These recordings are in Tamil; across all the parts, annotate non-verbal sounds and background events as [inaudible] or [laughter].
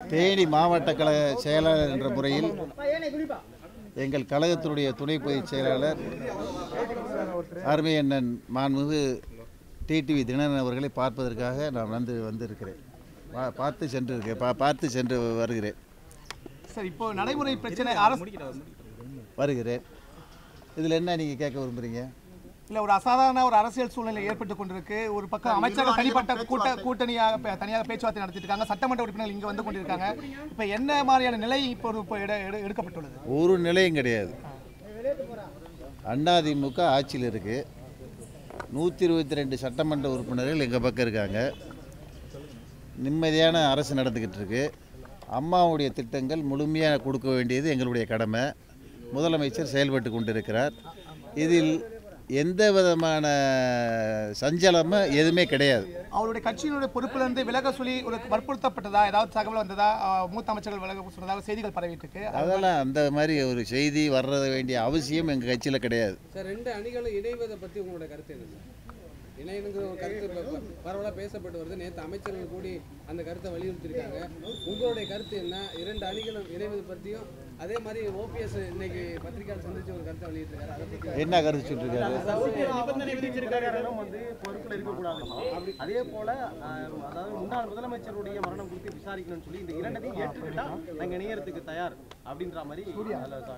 தேனி மாவட்ட கழக செயலாளர் என்ற முறையில் எங்கள் கழகத்தினுடைய துணை பொதுச் செயலாளர் அருமை அண்ணன் மாண்புமிகு டிடிவி தினகரன் அவர்களை பார்ப்பதற்காக நான் வந்து வந்திருக்கிறேன். பா- பார்த்து சென்றிருக்கேன் பா பார்த்து சென்று வருகிறேன். சார் இப்போ நடைமுறை பிரச்சனை வருகிறேன். இதில் என்ன நீங்கள் கேட்க விரும்புகிறீங்க இல்ல ஒரு அசாதாரண ஒரு அரசியல் சூழ்நிலை ஏற்பட்டு கொண்டிருக்கு. ஒரு பக்கம் அமைச்சர்கள் தனிப்பட்ட கூட்ட கூட்டணியாக தனியாக பேச்சுவார்த்தை நடத்திட்டு இருக்காங்க சட்டமன்ற உறுப்பினர்கள் இங்க வந்து கொண்டிருக்காங்க. இப்போ என்ன மாதிரியான நிலை இப்போ இப்போ எடு- எடு- எடுக்கப்பட்டுள்ளது? ஒரு நிலையும் கிடையாது. அதிமுக ஆட்சியில் இருக்குது நூற்றி இருபத்தி ரெண்டு சட்டமன்ற உறுப்பினர்கள் எங்கள் பக்கம் இருக்காங்க. நிம்மதியான அரசு நடந்துக்கிட்டு இருக்கு அம்மாவுடைய திட்டங்கள் முழுமையாக கொடுக்க வேண்டியது எங்களுடைய கடமை. முதலமைச்சர் செயல்பட்டு கொண்டிருக்கிறார். இதில் எந்த விதமான சஞ்சலமும் எதுவுமே கிடையாது. அவருடைய கட்சியினுடைய பொறுப்புல இருந்து விலக சொல்லி ஒரு வற்புறுத்தப்பட்டதா? ஏதாவது தகவல் வந்ததா? மூத்த அமைச்சர்கள் விலக சொன்னதாக செய்திகள் பரவிட்டு இருக்கு அதெல்லாம் அந்த மாதிரி ஒரு செய்தி வர்ற வேண்டிய அவசியம் எங்கள் கட்சியில் கிடையாது. சார் ரெண்டு அணிகளும் இணைவதை பற்றி உங்களோட கருத்து என்ன சார்? இணையணுங்கிற ஒரு கருத்து ப- ப- பரவலா பேசப்பட்டு வருது. நேற்று அமைச்சர்கள் கூடி அந்த கருத்தை வலியுறுத்தியிருக்காங்க. உங்களுடைய கருத்து என்ன? இரண்டு அணிகளும் இணைவது பற்றியும் அதே மாதிரி ஓபிஎஸ் இன்னைக்கு பத்திரிகையாளர் சந்திச்சு ஒரு கருத்தை வெளியிட்டிருக்காரு. என்ன கருத்து விதிச்சிருக்காரும் வந்து பொறுப்புல இருக்கக்கூடாது அதே போல அதாவது முன்னாள் முதலமைச்சருடைய மரணம் குறித்து விசாரிக்கணும்னு சொல்லி இந்த இரண்டையும் ஏற்றுக்கிட்டா நாங்க இணையறதுக்கு தயார் அப்படின்ற மாதிரி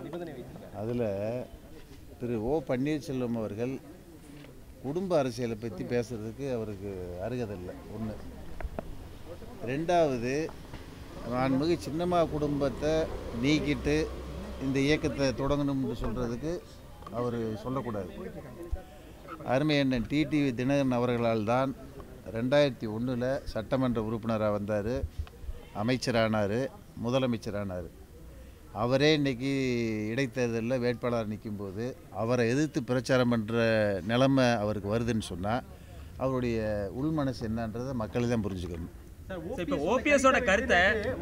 நிபந்தனை வைத்திருக்காரு அதில் திரு ஓ பன்னீர்செல்வம் அவர்கள் குடும்ப அரசியலை பற்றி பேசுறதுக்கு அவருக்கு அருகதை இல்லை ஒன்று ரெண்டாவது மாண்புமிகு சின்னம்மா குடும்பத்தை நீக்கிட்டு இந்த இயக்கத்தை தொடங்கணும்னு சொல்கிறதுக்கு அவர் சொல்லக்கூடாது. அருமை அண்ணன் டிடிவி தினகரன் அவர்களால் தான் ரெண்டாயிரத்தி ஒன்றில் சட்டமன்ற உறுப்பினராக வந்தார். அமைச்சரானார் முதலமைச்சரானார். அவரே இன்னைக்கு இடைத்தேர்தலில் வேட்பாளர் நிற்கும்போது அவரை எதிர்த்து பிரச்சாரம் பண்ணுற நிலைமை அவருக்கு வருதுன்னு சொன்னால் அவருடைய உள்மனசு என்னன்றதை மக்கள் தான் புரிஞ்சுக்கணும். சரி, இப்ப ஓபிஎஸோட கருத்தை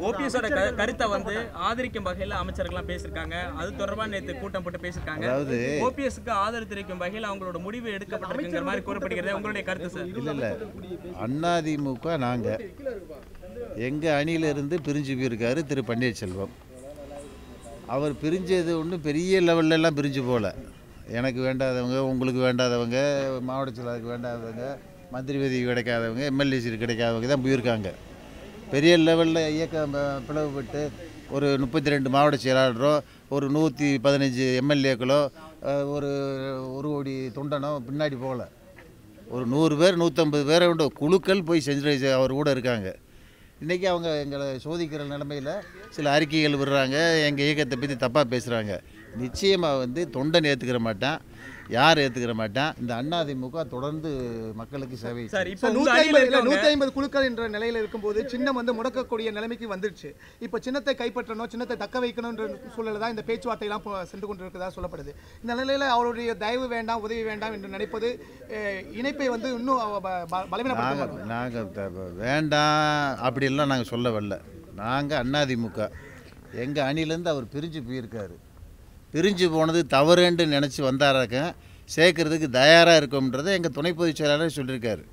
ஓபிஎஸோட கருத்தை வந்து ஆதரிக்கும் வகையில் அமைச்சர்கள்லாம் பேசியிருக்காங்க. அது தொடர்பா நேற்று கூட்டம் போட்டு பேசியிருக்காங்க. அதாவது ஓபிஎஸ்க்கு ஆதரவு தெரிவிக்கும் வகையில் அவங்களோட முடிவு எடுக்கப்பட்டிருக்குங்கிற மாதிரி கூறப்படுகிறது உங்களுடைய கருத்து சார். இல்லை இல்லை. அதிமுக நாங்கள் எங்கள் அணியிலிருந்து பிரிஞ்சு போயிருக்காரு திரு. பன்னீர்செல்வம். அவர் பிரிஞ்சது ஒன்றும் பெரிய லெவல்ல எல்லாம் பிரிஞ்சு போகல எனக்கு வேண்டாதவங்க உங்களுக்கு வேண்டாதவங்க மாவட்ட செயலாளருக்கு வேண்டாதவங்க மந்திரி பதவி கிடைக்காதவங்க எம்எல்ஏ சீட் கிடைக்காதவங்க தான் போயிருக்காங்க பெரிய லெவலில் இயக்கம் பிளவுபட்டு ஒரு முப்பத்தி ரெண்டு மாவட்ட செயலாளரோ ஒரு நூற்றி பதினஞ்சு எம்எல்ஏக்களோ ஒரு ஒரு கோடி தொண்டனோ பின்னாடி போகல. ஒரு நூறு பேர் நூற்றம்பது பேரை உண்டு குழுக்கள் போய் செஞ்சு அவர் கூட இருக்காங்க. இன்றைக்கி அவங்க எங்களை சோதிக்கிற நிலமையில் சில அறிக்கைகள் விடுறாங்க எங்கள் இயக்கத்தை பற்றி தப்பாக பேசுகிறாங்க நிச்சயமாக வந்து தொண்டன் ஏற்றுக்கிற மாட்டான் யார் ஏற்றுக்கிற மாட்டான். இந்த அதிமுக தொடர்ந்து மக்களுக்கு சேவை அணியில ஐம்பது குழுக்கள் என்ற நிலையில இருக்கும்போது சின்னம் வந்து முடக்கக்கூடிய நிலைமைக்கு வந்துருச்சு. இப்போ சின்னத்தை கைப்பற்றணும் சின்னத்தை தக்க வைக்கணும்ன்ற சூழலில் தான் இந்த பேச்சுவார்த்தை எல்லாம் இப்போ சென்று கொண்டிருக்கிறதா சொல்லப்படுது. இந்த நிலையில அவருடைய தயவு வேண்டாம் உதவி வேண்டாம் என்று நினைப்பது இணைப்பை வந்து இன்னும் நாங்கள் நாங்கள் வேண்டாம் அப்படிலாம் நாங்கள் சொல்ல வரல நாங்கள் அதிமுக எங்கள் அணிலேருந்து அவர் பிரிஞ்சு போயிருக்காரு. பிரிஞ்சு போனது தவறுன்னு நினச்சி வந்தாராக்க சேர்க்கறதுக்கு தயாராக இருக்கோம்ன்றதை எங்கள் துணை பொதுச் செயலாளர் சொல்லியிருக்காரு.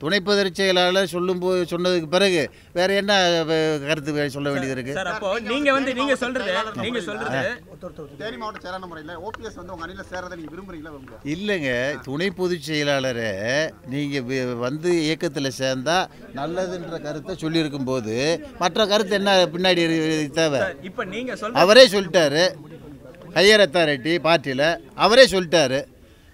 துணை பொதுச் செயலாளர் சொல்லும்போது சொன்னதுக்கு பிறகு வேற என்ன கருத்து வே- சொல்ல வேண்டியது இருக்குது சார் அப்போ நீங்க வந்து நீங்க சொல்றது நீங்க சொல்றது. தேனி மாவட்ட செயலாளர் முறையில் ஓபிஎஸ் வந்து உங்க அணியில் சேரதை நீங்க விரும்புறீங்களா இல்லைங்க. துணை பொதுச் செயலாளரை நீங்கள் வந்து இயக்கத்தில் சேர்ந்தா நல்லதுன்ற கருத்தை சொல்லியிருக்கும் போது மற்ற கருத்து என்ன பின்னாடி தேவை? இப்ப நீங்க சொல்ற அவரே சொல்லிட்டாரு. ஹையர் அத்தாரிட்டி பார்ட்டியில் அவரே சொல்லிட்டாரு.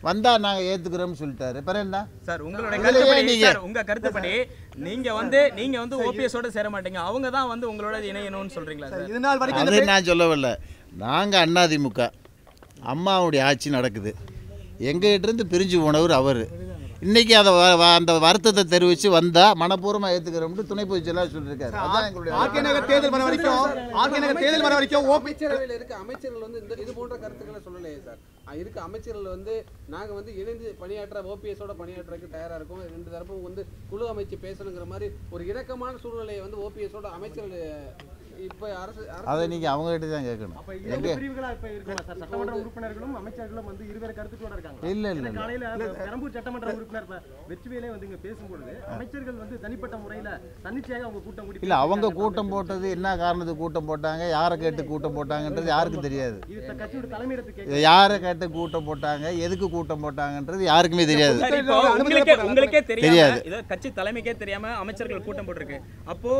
வந்தால் நாங்கள் ஏற்றுக்கிறோம்னு சொல்லிட்டாரு. பிறகு என்ன? சார் உங்களுடைய கருத்துப்படி நீங்க- சார் உங்க கருத்துப்படி நீங்க வந்து நீங்க வந்து ஓபிஎஸ் ஓட சேர மாட்டீங்க. அவங்க தான் வந்து உங்களோட இணையணும்னு சொல்றீங்களா சார் இது நாள் வரைக்கும் அது நான் சொல்லவில்ல. நாங்கள் அதிமுக அம்மாவுடைய ஆட்சி நடக்குது. எங்ககிட்ட இருந்து பிரிஞ்சு போனவர் அவர். இன்னைக்கு அதை அந்த வருத்தத்தை தெரிவித்து வந்தால் மனப்பூர்வமாக ஏற்றுக்கிறோம்னு துணை பொதுச் செயலாளர் சொல்லியிருக்காரு அதான் எங்களுடைய ஆர்கே நகர் தேர்தல் வர வரைக்கும் ஆர்கே நகர் தேர்தல் வர வரைக்கும் ஓபி அமைச்சரவையில் இருக்க அமைச்சர்கள் வந்து இந்த இது போன்ற கருத்துக்களை சொல்லலையே சார். இருக்க அமைச்சர்கள் வந்து நாங்க வந்து இணைந்து பணியாற்ற ஓபிஎஸோட பணியாற்றுறதுக்கு தயாரா இருக்கோம். ரெண்டு தரப்பும் வந்து குழு அமைச்சு பேசணுங்கிற மாதிரி ஒரு இணக்கமான சூழ்நிலையை வந்து ஓபிஎஸோட அமைச்சர்கள் அதை நீங்கள் அவங்ககிட்ட தான் கேட்கணும் எங்கே? சட்டமன்ற உறுப்பினர்களும் அமைச்சர்களும் வந்து இருவேறு கருத்துக்களோட இருக்காங்க இல்லை இல்லை காலையில பெரம்பூர் சட்டமன்ற உறுப்பினர் ப- வெற்றிவேலே வந்து இங்க பேசும்பொழுது அமைச்சர்கள் வந்து தனிப்பட்ட முறையில தன்னிச்சையாக அவங்க கூட்டம் கூடி இல்லை அவங்க. கூட்டம் போட்டது என்ன காரணத்துக்கு கூட்டம் போட்டாங்க? யாரை கேட்டு கூட்டம் போட்டாங்கன்றது யாருக்கும் தெரியாது. யாரை கேட்டு கூட்டம் போட்டாங்க? எதுக்கு கூட்டம் போட்டாங்கன்றது யாருக்குமே தெரியாது. உங்களுக்கே தெரியாது. இதோ கட்சி தலைமைக்கே தெரியாம அமைச்சர்கள் கூட்டம் போட்டிருக்கு. அப்போ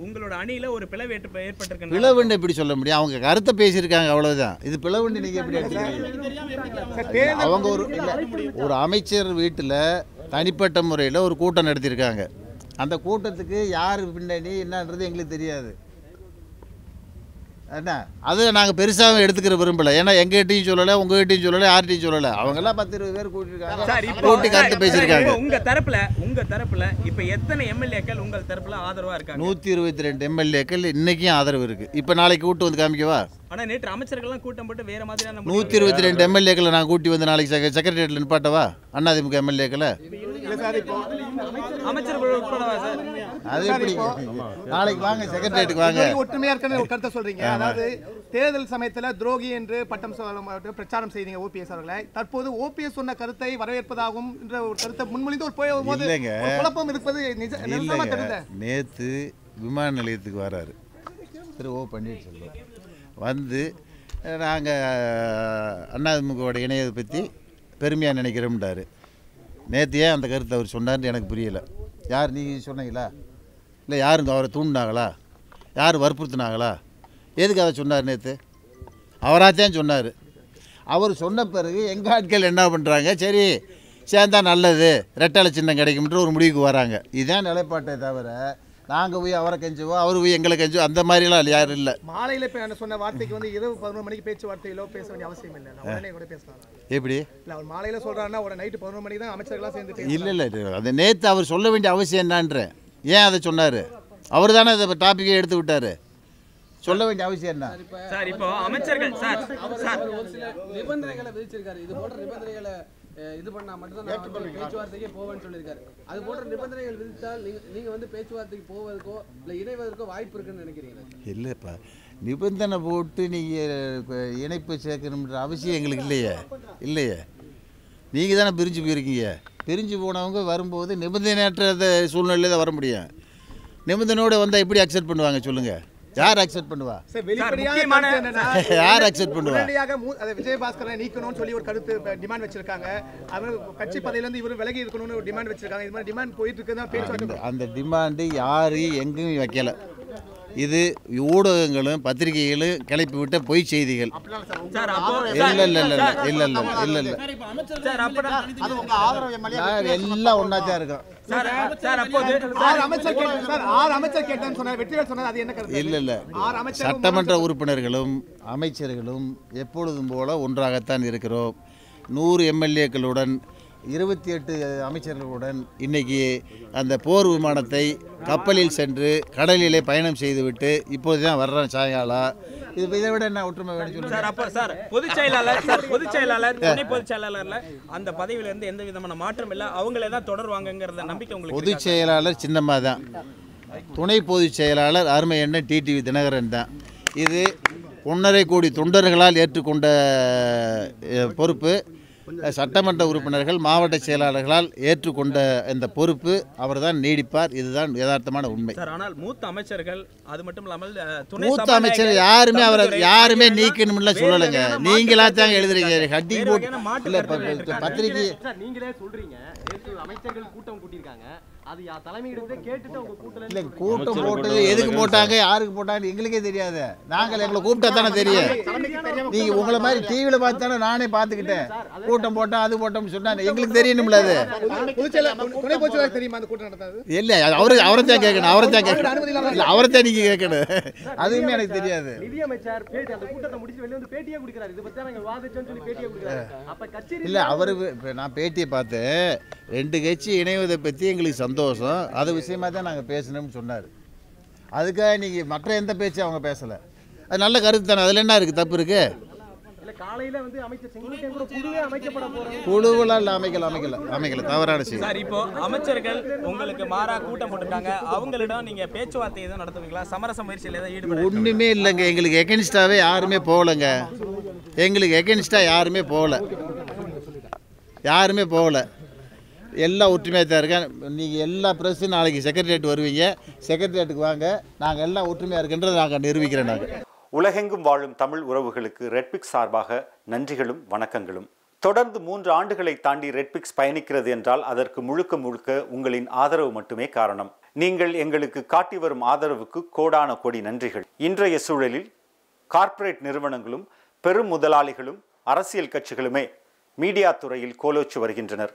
உங்களோட அணியில ஒரு பிளவு ஏற்ப- ஏற்பட்டிருக்கு பிளவுன்னு எப்படி சொல்ல முடியும்? அவங்க கருத்தை பேசியிருக்காங்க அவ்வளவுதான். இது பிளவுன்னு நீங்கள் எப்படி எடுத்துக்கிறீங்க அவங்க ஒரு ஒரு அமைச்சர் வீட்டில் தனிப்பட்ட முறையில் ஒரு கூட்டம் நடத்தியிருக்காங்க. அந்த கூட்டத்துக்கு யார் பின்னணி என்னன்றது எங்களுக்கு தெரியாது. என்ன அதை நாங்கள் பெருசாக எடுத்துக்கிற விரும்பலை. ஏன்னா எங்ககிட்டையும் சொல்லலை உங்ககிட்டையும் சொல்லலை யார்கிட்டையும் சொல்லலை. அவங்கெல்லாம் பத்து இருபது பேர் இப்போ கூட்டி கருத்து பேசியிருக்காங்க. இப்போ உங்க தரப்புல உங்க தரப்புல இப்ப எத்தனை எம்எல்ஏக்கள் உங்கள் தரப்புல ஆதரவா இருக்காங்க? நூற்றி இருபத்தி ரெண்டு எம்எல்ஏக்கள் இன்றைக்கும் ஆதரவு இருக்குது இப்போ நாளைக்கு கூட்டு வந்து காமிக்கவா? ஆனா நேற்று அமைச்சர்கள்லாம் கூட்டம் போட்டு வேற மாதிரியான நூற்றி இருபத்தி ரெண்டு எம்எல்ஏக்களை நான் கூட்டி வந்து நாளைக்கு செக செக்ரட்டரியேட்டில் நிப்பாட்டவா? அண்ணாதிமுக எம்எல்ஏக்களை? அது எப்படி? நாளைக்கு வாங்க செக்ரட்டரியேட்டுக்கு வாங்க. ஒற்றுமையா இருக்குன்னு ஒரு கருத்தை சொல்றீங்க. அதாவது தேர்தல் சமயத்துல துரோகி என்று பட்டம் பிரச்சாரம் செய்தீங்க ஓபிஎஸ் அவர்களை. தற்போது ஓபிஎஸ் சொன்ன கருத்தை வரவேற்பதாகவும் என்ற ஒரு கருத்தை முன்மொழிந்து ஒரு போது குழப்பம் இருப்பது நிஜ நிஜமா தெரியுது நேற்று விமான நிலையத்துக்கு வராரு. திரு ஓ பன்னீர்செல்வம் வந்து நாங்கள் அண்ணாதிமுகவோட இணையதை பற்றி பெருமையாக நினைக்கிறோம்ட்டாரு நேற்று ஏன் அந்த கருத்தை அவர் சொன்னார்னு எனக்கு புரியலை. யார் நீங்கள் சொன்னீங்களா? இல்லை யாருங்க அவரை தூண்டினாங்களா? யார் வற்புறுத்தினாங்களா? எதுக்கு அதை சொன்னார் நேற்று அவராத்தான் சொன்னார். அவர் சொன்ன பிறகு எங்கள் ஆட்கள் என்ன பண்ணுறாங்க சரி சேர்ந்தா நல்லது. ரெட்டலை சின்னம் கிடைக்கும்ன்ற ஒரு முடிவுக்கு வராங்க. இதுதான் நிலைப்பாட்டை தவிர நாங்கள் போய் அவரை கெஞ்சுவோம் அவர் போய் எங்களை கெஞ்சுவோம் அந்த மாதிரிலாம் யாரும் இல்லை. மாலையில இப்ப சொன்ன வார்த்தைக்கு வந்து இரவு பதினொரு மணிக்கு பேச்சுவார்த்தையிலோ பேச வேண்டிய அவசியம் இல்லை. உடனே கூட பேசலாம். எப்படி? இல்ல அவர் மாலையில சொல்றாருன்னா உடனே நைட்டு பதினொரு மணிக்கு தான் அமைச்சர்கள்லாம் சேர்ந்து. இல்லை இல்லை அது நேற்று அவர் சொல்ல வேண்டிய அவசியம் என்னன்றேன் ஏன் அதை சொன்னார்? அவர் தானே அதை டாப்பிக்கை எடுத்து விட்டார். சொல்ல வேண்டிய அவசியம் என்ன? சார் இப்போ அமைச்சர்கள் சார் சார். ஒரு சில நிபந்தனைகளை விதிச்சிருக்காரு. இது போன்ற நிபந்தனைகளை இது பண்ணா மட்டும்தான் பேச்சுவார்த்தைக்கே போவேன்னு சொல்லியிருக்காரு. அது போன்ற நிபந்தனைகள் விதித்தால் நீங்க நீங்க வந்து பேச்சுவார்த்தைக்கு போவதற்கோ இல்ல இணைவதற்கோ வாய்ப்பு இருக்குன்னு நினைக்கிறீங்க இல்லைப்பா. நிபந்தனை போட்டு நீங்கள் இணைப்பு சேர்க்கணுன்ற அவசியம் எங்களுக்கு இல்லையே. இல்லையே. நீங்கள் தானே பிரிஞ்சு போயிருக்கீங்க. பிரிஞ்சு போனவங்க வரும்போது நிபந்தனையற்ற சூழ்நிலையில் தான் வர முடியும். நிபந்தனையோடு வந்தால் எப்படி அக்செப்ட் பண்ணுவாங்க சொல்லுங்கள் யார் அக்செப்ட் பண்ணுவா? யார் accept பண்ணுவா? [laughs] உடனடியாக மூ- அதை விஜயபாஸ்கரை நீக்கணும்னு சொல்லி ஒரு கருத்து டிமாண்ட் வச்சிருக்காங்க. அவர் கட்சி பதவியிலிருந்து இவர் விலகி இருக்கணும்னு ஒரு டிமாண்ட் வச்சிருக்காங்க. இது மாதிரி டிமாண்ட் போயிட்டு இருக்குதான் பேச்சுவார்த்தை அந்த அந்த டிமாண்டு யாரும் எங்கேயும் வைக்கல. இது ஊடகங்களும் பத்திரிகைகளும் கிளப்பி விட்ட பொய் செய்திகள். சார் அப்போ இல்லை இல்லை இல்லை இல்லை இல்லை இல்லை இல்லை இல்லை. சார் அப்போ அது உங்க ஆதரவு எம்எல்ஏ யார் எல்லாம் ஒன்றா தான். இருக்கோம். சட்டமன்ற உறுப்பினர்களும் அமைச்சர்களும் எப்பொழுதும் போல ஒன்றாகத்தான் இருக்கிறோம். நூறு எம்எல்ஏக்களுடன் இருபத்தி எட்டு அமைச்சர்களுடன் இன்னைக்கு அந்த போர் விமானத்தை கப்பலில் சென்று கடலிலே பயணம் செய்துவிட்டு இப்போது தான் வர்றோம் சாயங்காலம். இது இதை விட என்ன ஒற்றுமை வேணும் சொல்லுங்க. சார் அப்போ சார் பொதுச் செயலாளர் சார் பொதுச் செயலாளர் துணை பொதுச் செயலாளர்ல அந்த பதவியில இருந்து எந்த விதமான மாற்றம் இல்லை. அவங்களே தான் தொடருவாங்கங்கிறத நம்பிக்கை உங்களுக்கு? பொதுச் செயலாளர் சின்னம்மா தான். துணை பொதுச் செயலாளர் அருமை எண்ணெய் டிடிவி தினகரன் தான். இது ஒன்றரை கோடி தொண்டர்களால் ஏற்றுக்கொண்ட பொறுப்பு. சட்டமன்ற உறுப்பினர்கள் மாவட்ட செயலாளர்களால் ஏற்றுக்கொண்ட இந்த பொறுப்பு அவர்தான் நீடிப்பார். இதுதான் யதார்த்தமான உண்மை. ஆனால் மூத்த அமைச்சர்கள் அது மட்டும் இல்லாமல் மூத்த அமைச்சர் யாருமே அவரை யாருமே நீக்கணும்ல சொல்லலைங்க. நீங்களா தான் எழுதுறீங்க. ஹட்டிங் பத்திரிகை நீங்களே சொல்றீங்க. அமைச்சர்கள் கூட்டம் கூட்டியிருக்காங்க. அது யா தலைமையிடத்தை கேட்டுட்டு அவங்க கூட்டல இல்லை கூட்டம் போட்டது எதுக்கு போட்டாங்க யாருக்கு போட்டாங்கன்னு எங்களுக்கே தெரியாது. நாங்கள் எங்களை கூப்பிட்டா தானே தெரியும். நீங்க உங்களை மாதிரி டிவியில் பார்த்து தானே நானே பார்த்துக்கிட்டேன். கூட்டம் போட்டோம் அது போட்டோம்னு சொன்னாங்க. எங்களுக்கு தெரியணும்ல அது. தெரியுமா அந்த கூட்டம் இல்லை அவரு அவரை தான் கேட்கணும் அவரை தான் கேட்கணும். இல்லை அவரை தான் நீங்கள் கேட்கணும். அதுவுமே எனக்கு தெரியாது. நிதியமைச்சர் பேட்டி அந்த கூட்டத்தை முடிச்சு வெளிய வந்து பேட்டியே கொடுக்கிறாரு. இதை பத்தி நாங்க வாதிச்சோம்னு சொல்லி பேட்டியே கொடுக்கிறாரு. அப்ப கட்சி இல்லை அவர் நான் பேட்டியை பார்த்தேன். ரெண்டு கட்சி இணைவதை பற்றி எங்களுக்கு சந்தோஷம் அது விஷயமா தான் நாங்கள் பேசணும்னு சொன்னார். அதுக்காக நீங்கள் மற்ற எந்த பேச்சும் அவங்க பேசலை. அது நல்ல கருத்து தானே. அதில் என்ன இருக்குது தப்பு இருக்குது இல்ல காலையில வந்து அமைச்சர் செங்கோட்டையன் கூட குழுவே அமைக்கப்பட போறாங்க குழுவெல்லாம் இல்லை அமைக்கல அமைக்கல அமைக்கல. தவறான செய்தி. சார் இப்போ அமைச்சர்கள் உங்களுக்கு மாறா கூட்டம் போட்டிருக்காங்க. அவங்களிடம் நீங்க பேச்சுவார்த்தை எதுவும் நடத்துவீங்களா? சமரச முயற்சியில் ஏதாவது ஈடுபட ஒன்றுமே இல்லைங்க. எங்களுக்கு எகென்ஸ்டாகவே யாருமே போகலைங்க. எங்களுக்கு எகென்ஸ்டாக யாருமே போகல. யாருமே போகல. எல்லாம் ஒற்றுமையாக தான் இருக்கேன். நீங்கள் எல்லா ப்ரெஸ்ஸும் நாளைக்கு செக்ரட்டரியேட் வருவீங்க. செக்ரட்டரியேட்டுக்கு வாங்க. நாங்கள் எல்லாம் ஒற்றுமையாக இருக்கின்றதை நாங்கள் நிரூபிக்கிறேன் நாங்கள் உலகெங்கும் வாழும் தமிழ் உறவுகளுக்கு ரெட்பிக்ஸ் சார்பாக நன்றிகளும் வணக்கங்களும். தொடர்ந்து மூன்று ஆண்டுகளை தாண்டி ரெட்பிக்ஸ் பயணிக்கிறது என்றால் அதற்கு முழுக்க முழுக்க உங்களின் ஆதரவு மட்டுமே காரணம். நீங்கள் எங்களுக்கு காட்டி வரும் ஆதரவுக்கு கோடான கோடி நன்றிகள். இன்றைய சூழலில் கார்ப்பரேட் நிறுவனங்களும் பெரும் முதலாளிகளும் அரசியல் கட்சிகளுமே மீடியா துறையில் கோலோச்சு வருகின்றனர்.